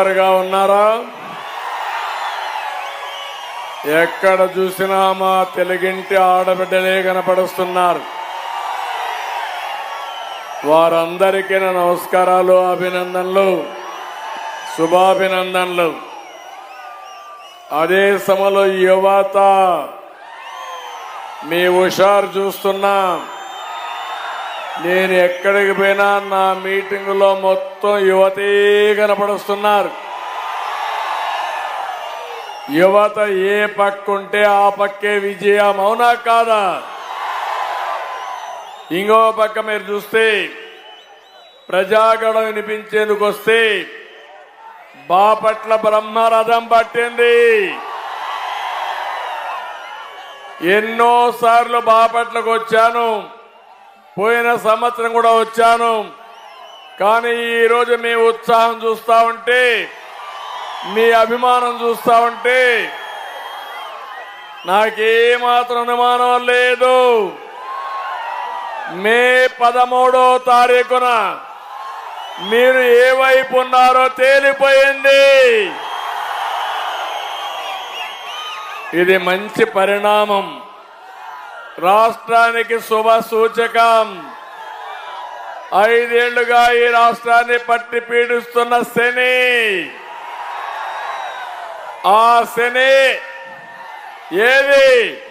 హుషారుగా ఉన్నారా? ఎక్కడ చూసినా మా తెలుగింటి ఆడబిడ్డలే కనపడుస్తున్నారు. వారందరికీ నా నమస్కారాలు అభినందనలు శుభాభినందనలు. అదే సమలో యువత మీ హుషారు చూస్తున్నా. నేను ఎక్కడికి పోయినా నా మీటింగులో మొత్తం యువతే కనపడుస్తున్నారు. యువత ఏ పక్కుంటే ఆ పక్కే విజయం అవునా కాదా? ఇంకో పక్క మీరు చూస్తే ప్రజాగణం వినిపించేందుకు వస్తే బాపట్ల బ్రహ్మరథం పట్టింది. ఎన్నోసార్లు బాపట్లకు వచ్చాను. పోయిన సంవత్సరం కూడా వచ్చాను. కానీ ఈరోజు మీ ఉత్సాహం చూస్తా ఉంటే మీ అభిమానం చూస్తా ఉంటే నాకేమాత్రం అనుమానం లేదు. మే పదమూడో తారీఖున మీరు ఏ వైపు ఉన్నారో తేలిపోయింది. ఇది మంచి పరిణామం. రాష్ట్రానికి శుభ సూచకం ఐదేళ్ళుగా ఈ రాష్ట్రాన్ని పట్టి పీడిస్తున్న శని. ఆ శని ఏది?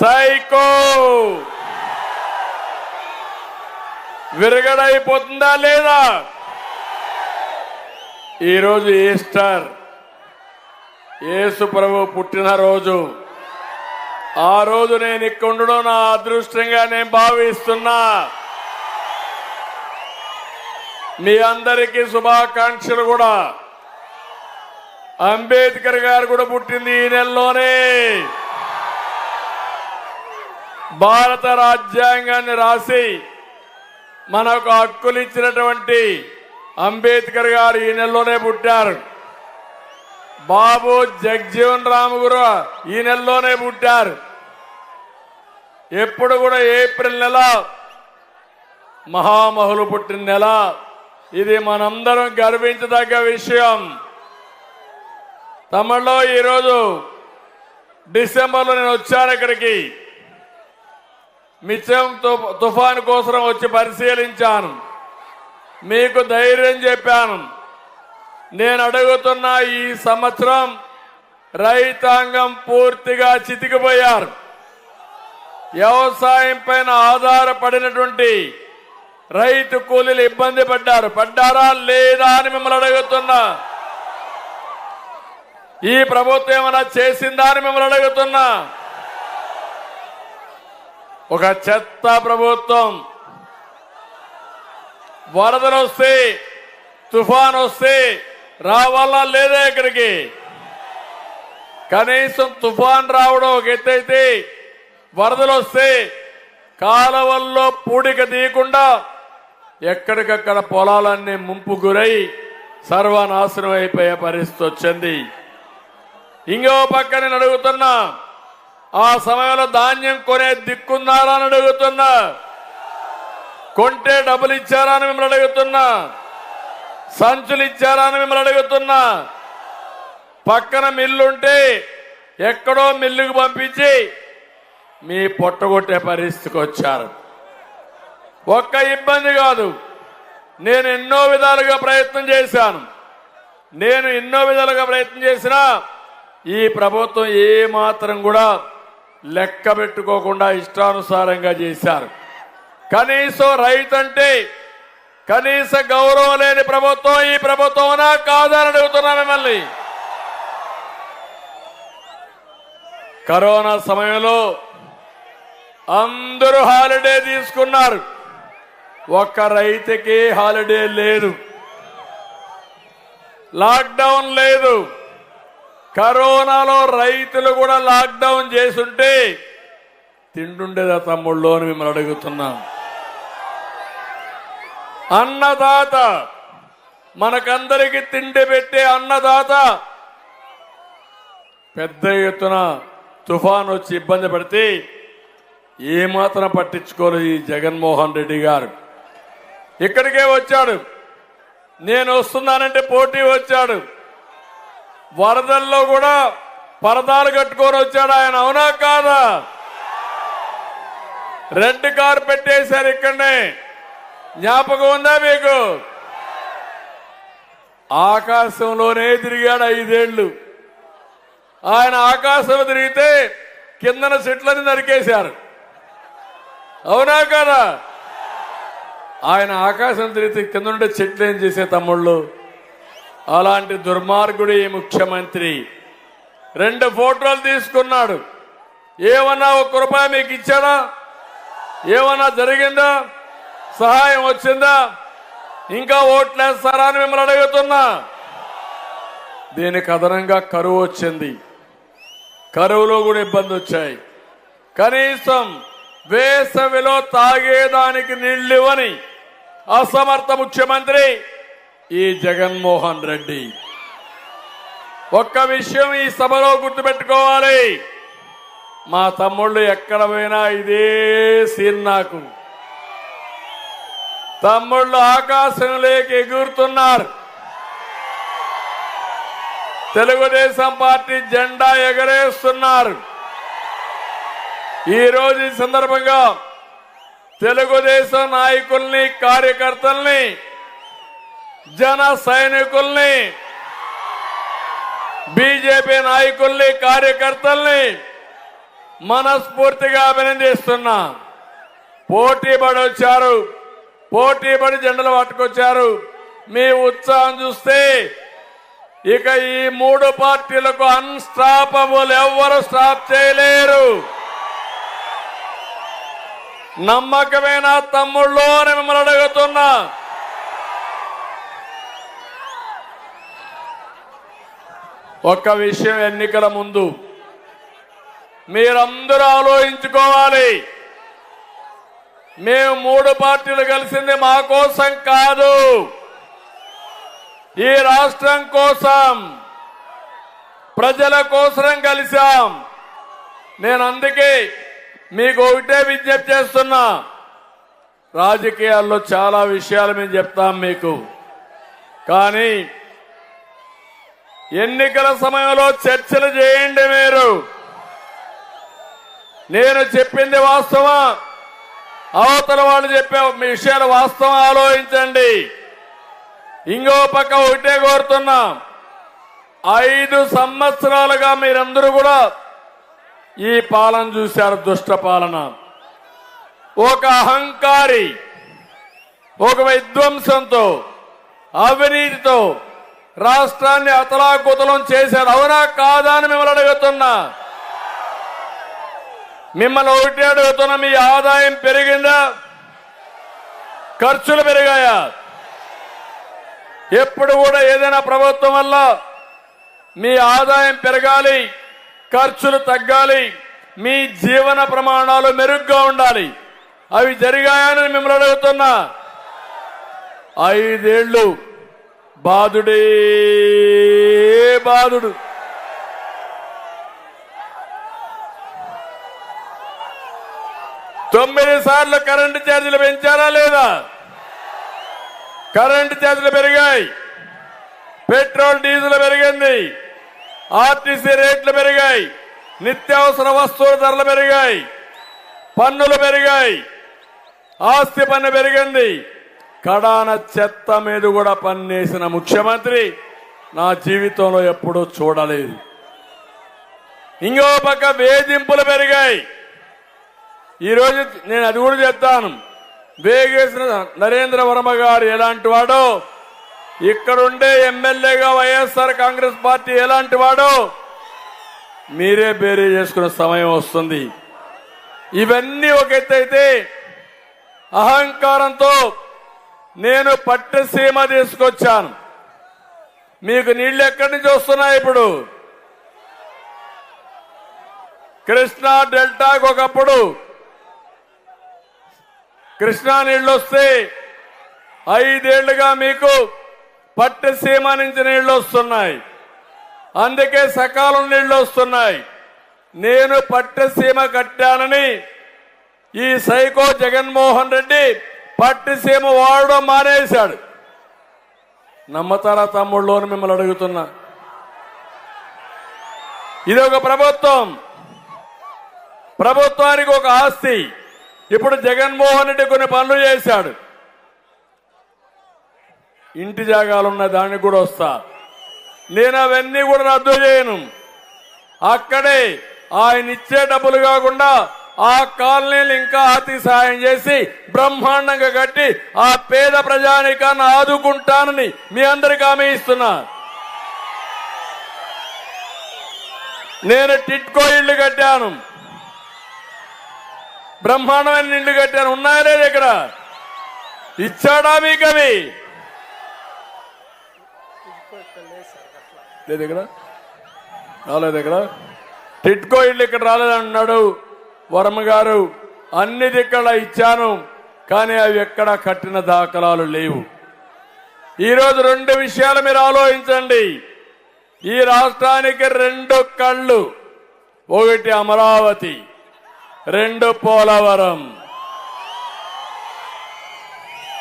సైకో. విరగడైపోతుందా లేదా? ఈరోజు ఈస్టర్. యేసు ప్రభు పుట్టినరోజు. ఆ రోజు నేను ఇక్కడ ఉండడం నా అదృష్టంగా నేను భావిస్తున్నా. మీ అందరికీ శుభాకాంక్షలు కూడా. అంబేద్కర్ గారు కూడా పుట్టింది ఈ నెలలోనే. భారత రాజ్యాంగాన్ని రాసి మనకు హక్కులు ఇచ్చినటువంటి అంబేద్కర్ గారు ఈ నెలలోనే పుట్టారు. బాబు జగ్జీవన్ రామ్ గురు ఈ నెలలోనే పుట్టారు. ఎప్పుడు కూడా ఏప్రిల్ నెల మహామహులు పుట్టిన నెల. ఇది మనందరం గర్వించదగ్గ విషయం. తమిళలో ఈరోజు డిసెంబర్లో నేను వచ్చాను ఇక్కడికి. మిచ్చం తు- తుఫాను కోసం వచ్చి పరిశీలించాను. మీకు ధైర్యం చెప్పాను. నేను అడుగుతున్న ఈ సంవత్సరం రైతాంగం పూర్తిగా చితికిపోయారు. వ్యవసాయం పైన ఆధారపడినటువంటి రైతు కూలీలు ఇబ్బంది పడ్డారు. పడ్డారా లేదా అని మిమ్మల్ని అడుగుతున్నా. ఈ ప్రభుత్వం ఏమైనా చేసిందా అని మిమ్మల్ని అడుగుతున్నా. ఒక చెత్త ప్రభుత్వం. వరదలు వస్తే తుఫాన్ వస్తే రావాలా లేదా ఇక్కడికి? కనీసం తుఫాన్ రావడం ఒక ఎత్తైతే వరదలు వస్తే కాలవల్లో పూడిక తీయకుండా ఎక్కడికక్కడ పొలాలన్నీ ముంపు గురై సర్వనాశనం అయిపోయే పరిస్థితి వచ్చింది. ఇంకో పక్క నేను అడుగుతున్నా ఆ సమయంలో ధాన్యం కొనే దిక్కున్నారా అని అడుగుతున్నా కొంటే డబ్బులు ఇచ్చారా అని మిమ్మల్ని అడుగుతున్నా. సంచులు ఇచ్చారా అని మిమ్మల్ని అడుగుతున్నా. పక్కన మిల్లుంటే ఎక్కడో మిల్లుకు పంపించి మీ పొట్టగొట్టే పరిస్థితికి వచ్చారు. ఒక్క ఇబ్బంది కాదు. నేను ఎన్నో విధాలుగా ప్రయత్నం చేశాను. నేను ఎన్నో విధాలుగా ప్రయత్నం చేసినా ఈ ప్రభుత్వం ఏ మాత్రం కూడా లెక్క పెట్టుకోకుండా ఇష్టానుసారంగా చేశారు. కనీసం రైతు అంటే కనీస గౌరవం లేని ప్రభుత్వం ఈ ప్రభుత్వంనా కాదని అడుగుతున్నా మిమ్మల్ని. కరోనా సమయంలో అందరూ హాలిడే తీసుకున్నారు. ఒక్క రైతుకి హాలిడే లేదు. లాక్డౌన్ లేదు. కరోనాలో రైతులు కూడా లాక్డౌన్ చేసుంటే తిండుండేదా తమ్ముళ్ళు అని మిమ్మల్ని అడుగుతున్నాం అన్నదాత. మనకందరికి తిండి పెట్టే అన్నదాత. పెద్ద ఎత్తున తుఫాన్ వచ్చి ఇబ్బంది పడితే ఏమాత్రం పట్టించుకోలేదు ఈ జగన్మోహన్ రెడ్డి గారు. ఇక్కడికే వచ్చాడు. నేను వస్తున్నానంటే పోటీ వచ్చాడు. వరదల్లో కూడా పరదాలు కట్టుకొని వచ్చాడు ఆయన అవునా కాదా? రెడ్ కార్ పెట్టేశారు ఇక్కడనే. జ్ఞాపకం ఉందా మీకు? ఆకాశంలోనే తిరిగాడు ఐదేళ్ళు ఆయన ఆకాశం తిరిగితే కిందన చెట్లని నరికేశారు. అవునా కదా? ఆయన ఆకాశం తిరిగితే కింద ఉండే చెట్లు ఏం చేసే తమ్ముళ్ళు? అలాంటి దుర్మార్గుడు ఈ ముఖ్యమంత్రి. రెండు ఫోటోలు తీసుకున్నాడు. ఏమన్నా ఒక్క రూపాయి మీకు ఇచ్చాడా? ఏమన్నా జరిగిందా? సహాయం వచ్చిందా? ఇంకా ఓట్లేస్తారా అని మిమ్మల్ని అడుగుతున్నా. దీనికి అదనంగా కరువు వచ్చింది. కరువులో కూడా ఇబ్బంది వచ్చాయి. కనీసం వేసవిలో తాగేదానికి నీళ్ళివ్వని అసమర్థ ముఖ్యమంత్రి ఈ జగన్మోహన్ రెడ్డి. ఒక్క విషయం ఈ సభలో గుర్తుపెట్టుకోవాలి. మా తమ్ముళ్ళు ఎక్కడ పోయినా ఇదే సీన్ నాకు. తమ్ముళ్ళు ఆకాశంలోకి ఎగురుతున్నారు. తెలుగుదేశం పార్టీ జెండా ఎగరేస్తున్నారు. ఈ రోజు ఈ సందర్భంగా తెలుగుదేశం నాయకుల్ని కార్యకర్తల్ని జన సైనికుల్ని బీజేపీ నాయకుల్ని కార్యకర్తల్ని మనస్ఫూర్తిగా అభినందిస్తున్నా. పోటీ పడొచ్చారు. పోటీ పడి జెండలు పట్టుకొచ్చారు. మీ ఉత్సాహం చూస్తే ఇక ఈ మూడు పార్టీలకు అన్స్టాపబుల్ ఎవ్వరు స్టాప్ చేయలేరు. నమ్మకమైన తమ్ముళ్ళు అని మిమ్మల్ని అడుగుతున్నా. ఒక్క విషయం ఎన్నికల ముందు మీరందరూ ఆలోచించుకోవాలి. మేము మూడు పార్టీలు కలిసింది మా కోసం కాదు. ఈ రాష్ట్రం కోసం ప్రజల కోసం కలిశాం. నేను అందుకే మీకు ఒకటే విజ్ఞప్తి చేస్తున్నా. రాజకీయాల్లో చాలా విషయాలు మేము చెప్తాం మీకు. కానీ ఎన్నికల సమయంలో చర్చలు చేయండి మీరు. నేను చెప్పింది వాస్తవా. అవతల వాళ్ళు చెప్పే మీ విషయాలు వాస్తవం ఆలోచించండి. ఇంకో పక్క ఒకటే కోరుతున్నాం. ఐదు సంవత్సరాలుగా మీరందరూ కూడా ఈ పాలన చూశారు దుష్ట పాలన. ఒక అహంకారి ఒక విధ్వంసంతో అవినీతితో రాష్ట్రాన్ని అతలాకుతలం చేశారు. అవునా కాదా అని మిమ్మల్ని అడుగుతున్నా. మిమ్మల్ని ఒకటి అడుగుతున్నా మీ ఆదాయం పెరిగిందా? ఖర్చులు పెరిగాయా? ఎప్పుడు కూడా ఏదైనా ప్రభుత్వం వల్ల మీ ఆదాయం పెరగాలి ఖర్చులు తగ్గాలి మీ జీవన ప్రమాణాలు మెరుగ్గా ఉండాలి. అవి జరిగాయని మిమ్మల్ని అడుగుతున్నా. ఐదేళ్ళు బాధుడే బాధుడు తొమ్మిది సార్లు కరెంటు ఛార్జీలు పెంచారా లేదా? కరెంటు ఛార్జీలు పెరిగాయి. పెట్రోల్ డీజిల్ పెరిగింది. ఆర్టీసీ రేట్లు పెరిగాయి. నిత్యావసర వస్తువుల ధరలు పెరిగాయి. పన్నులు పెరిగాయి. ఆస్తి పన్ను పెరిగింది. కడాన చెత్త మీద కూడా పన్నేసిన ముఖ్యమంత్రి నా జీవితంలో ఎప్పుడూ చూడలేదు. ఇంకో పక్క వేధింపులు పెరిగాయి. ఈరోజు నేను అది కూడా చెప్తాను. వేగేసిన నరేంద్ర వర్మ గారు ఎలాంటి వాడో? ఇక్కడుండే ఎమ్మెల్యేగా వైఎస్ఆర్ కాంగ్రెస్ పార్టీ ఎలాంటి వాడో? మీరే బేరీ చేసుకునే సమయం వస్తుంది. ఇవన్నీ ఒక ఎత్తైతే అహంకారంతో నేను పట్టసీమ తీసుకొచ్చాను. మీకు నీళ్ళు ఎక్కడి నుంచి వస్తున్నాయి ఇప్పుడు? కృష్ణా డెల్టాకు ఒకప్పుడు కృష్ణా నీళ్ళు వస్తే ఐదేళ్ళుగా మీకు పట్టసీమ నుంచి నీళ్ళు వస్తున్నాయి అందుకే సకాలం నీళ్ళు వస్తున్నాయి నేను పట్టసీమ కట్టానని ఈ సైకో జగన్మోహన్ రెడ్డి పట్టసీమ వాడడం మానేశాడు. నమ్మతారా తమ్ముళ్ళు అని మిమ్మల్ని అడుగుతున్నా. ఇది ఒక ప్రభుత్వం. ప్రభుత్వానికి ఒక ఆస్తి. ఇప్పుడు జగన్మోహన్ రెడ్డి కొన్ని పనులు చేశాడు. ఇంటి జాగాలున్న దానికి కూడా వస్తా. నేను అవన్నీ కూడా రద్దు చేయను. అక్కడే ఆయన ఇచ్చే డబ్బులు కాకుండా ఆ కాలనీలు ఇంకా అతి సాయం చేసి బ్రహ్మాండంగా కట్టి ఆ పేద ప్రజానికాన్ని ఆదుకుంటానని మీ అందరికి హామీ ఇస్తున్నా. నేను టిట్కో ఇల్లు కట్టాను. బ్రహ్మాండమైన నిండు కట్టాను ఉన్నాయా లేదు ఇక్కడ? ఇచ్చాడా మీకు అవి లేదు ఇక్కడ? రాలేదు ఇక్కడ? టిట్కో ఇల్లు ఇక్కడ రాలేదన్నాడు వర్మ గారు. అన్ని దిక్కడ ఇచ్చాను కానీ అవి ఎక్కడ కట్టిన దాఖలాలు లేవు. ఈరోజు రెండు విషయాలు మీరు ఆలోచించండి. ఈ రాష్ట్రానికి రెండు కళ్ళు ఒకటి అమరావతి. రెండు పోలవరం.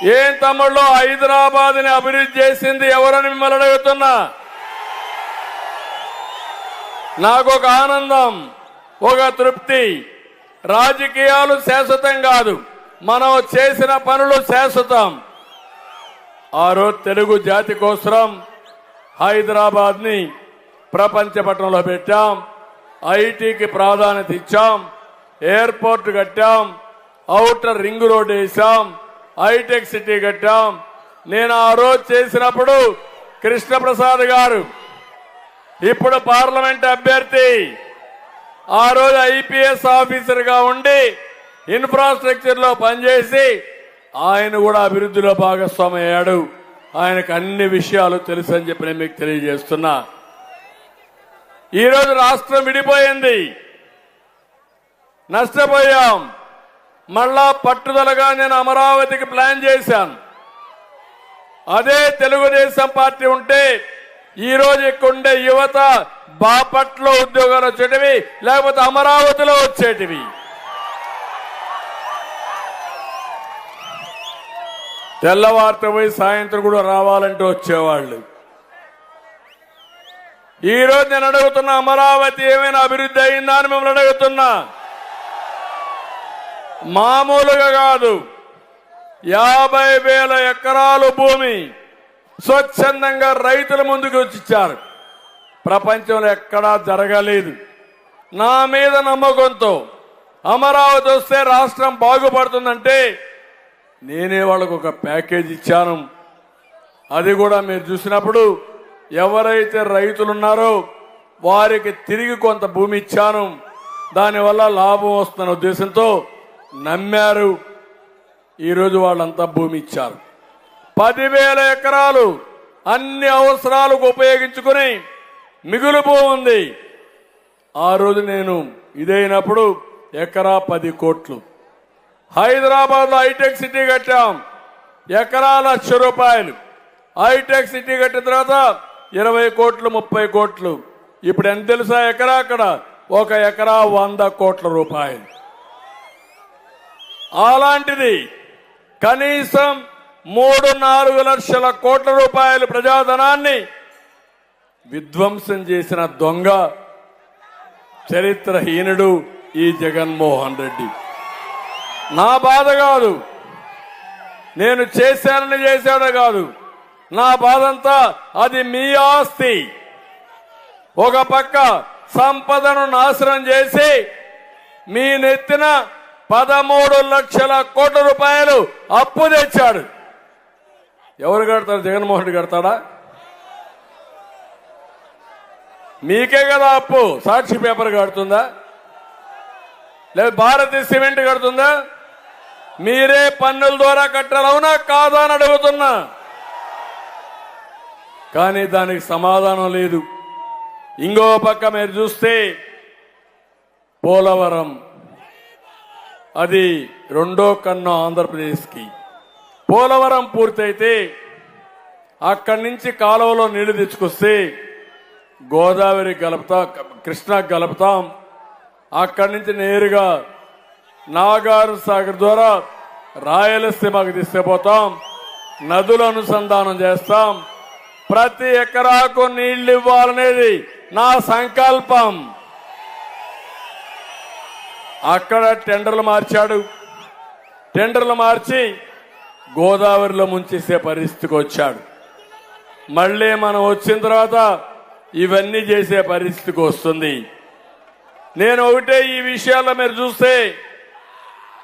ఏం తమ్ముళ్ళు? హైదరాబాద్ని అభివృద్ధి చేసింది ఎవరని మిమ్మల్ని అడుగుతున్నా? నాకు ఒక ఆనందం ఒక తృప్తి. రాజకీయాలు శాశ్వతం కాదు. మనం చేసిన పనులు శాశ్వతం. ఆ రోజు తెలుగు జాతి కోసం హైదరాబాద్ని ప్రపంచ పట్టణంలో పెట్టాం. ఐటీకి ప్రాధాన్యత ఇచ్చాం. ఎయిర్పోర్ట్ కట్టాం అవుటర్ రింగ్ రోడ్ వేసాం హైటెక్ సిటీ కట్టాం. నేను ఆ రోజు చేసినప్పుడు కృష్ణప్రసాద్ గారు ఇప్పుడు పార్లమెంట్ అభ్యర్థి ఆ రోజు ఐపీఎస్ ఆఫీసర్గా ఉండి ఇన్ఫ్రాస్ట్రక్చర్లో పనిచేసి ఆయన కూడా అభివృద్ధిలో భాగస్వామి అయ్యాడు ఆయనకు అన్ని విషయాలు తెలుసు అని చెప్పి నేను మీకు తెలియజేస్తున్నా. ఈరోజు రాష్ట్రం విడిపోయింది. నష్టపోయాం. మళ్ళా పట్టుదలగా నేను అమరావతికి ప్లాన్ చేశాను. అదే తెలుగుదేశం పార్టీ ఉంటే ఈరోజు ఇక్కడుండే యువత బాపట్లో ఉద్యోగాలు వచ్చేటివి లేకపోతే అమరావతిలో వచ్చేటివి. తెల్లవారితో పోయి సాయంత్రం కూడా రావాలంటే వచ్చేవాళ్ళు. ఈ రోజు నేను అడుగుతున్నా అమరావతి ఏమైనా అభివృద్ధి అయిందా అని మిమ్మల్ని అడుగుతున్నా. మామూలుగా కాదు. యాభై వేల ఎకరాలు భూమి స్వచ్ఛందంగా రైతుల ముందుకు వచ్చిచ్చారు. ప్రపంచంలో ఎక్కడా జరగలేదు. నా మీద నమ్మకంతో అమరావతి వస్తే రాష్ట్రం బాగుపడుతుందంటే నేనే వాళ్ళకు ఒక ప్యాకేజ్ ఇచ్చాను. అది కూడా మీరు చూసినప్పుడు ఎవరైతే రైతులున్నారో వారికి తిరిగి కొంత భూమి ఇచ్చాను. దానివల్ల లాభం వస్తున్న ఉద్దేశంతో నమ్మారు. ఈరోజు వాళ్ళంతా భూమి ఇచ్చారు. పదివేల ఎకరాలు అన్ని అవసరాలకు ఉపయోగించుకుని మిగులు ఉంది. ఆ రోజు నేను ఇదైనప్పుడు ఎకరా పది కోట్లు. హైదరాబాద్లో హైటెక్ సిటీ కట్టాం. ఎకరా లక్ష రూపాయలు. హైటెక్ సిటీ కట్టిన తర్వాత ఇరవై కోట్లు ముప్పై కోట్లు. ఇప్పుడు ఎంత తెలుసా ఎకరా అక్కడ? ఒక ఎకరా వంద కోట్ల రూపాయలు. అలాంటిది కనీసం మూడు నాలుగు లక్షల కోట్ల రూపాయల ప్రజాధనాన్ని విధ్వంసం చేసిన దొంగ చరిత్రహీనుడు ఈ జగన్మోహన్ రెడ్డి. నా బాధ కాదు. నేను చేశానని చేశాడో కాదు. నా బాధంతా అది మీ ఆస్తి. ఒక పక్క సంపదను నాశనం చేసి మీ నెత్తిన పదమూడు లక్షల కోట్ల రూపాయలు అప్పు తెచ్చాడు. ఎవరు కడతారు? జగన్మోహన్ రెడ్డి కడతాడా? మీకే కదా అప్పు. సాక్షి పేపర్ కడుతుందా? లేదా భారతీయ సిమెంట్ కడుతుందా? మీరే పన్నుల ద్వారా కట్టాలి. అవునా? కాదా అని అడుగుతున్నా. కానీ దానికి సమాధానం లేదు. ఇంకో పక్క మీరు చూస్తే పోలవరం. అది రెండో కన్ను ఆంధ్రప్రదేశ్కి. పోలవరం పూర్తయితే అక్కడి నుంచి కాలువలో నీళ్ళు తెచ్చుకొస్తే గోదావరి కలుపుతాం కృష్ణా గలుపుతాం. అక్కడి నుంచి నేరుగా నాగార్ సాగర్ ద్వారా రాయలసీమకు తీసుకుపోతాం. నదుల అనుసంధానం చేస్తాం. ప్రతి ఎకరాకు నీళ్ళు ఇవ్వాలనేది నా సంకల్పం. అక్కడ టెండర్లు మార్చాడు. టెండర్లు మార్చి గోదావరిలో ముంచేసే పరిస్థితికి వచ్చాడు. మళ్ళీ మనం వచ్చిన తర్వాత ఇవన్నీ చేసే పరిస్థితికి వస్తుంది. నేను ఒకటే ఈ విషయాల్లో మీరు చూస్తే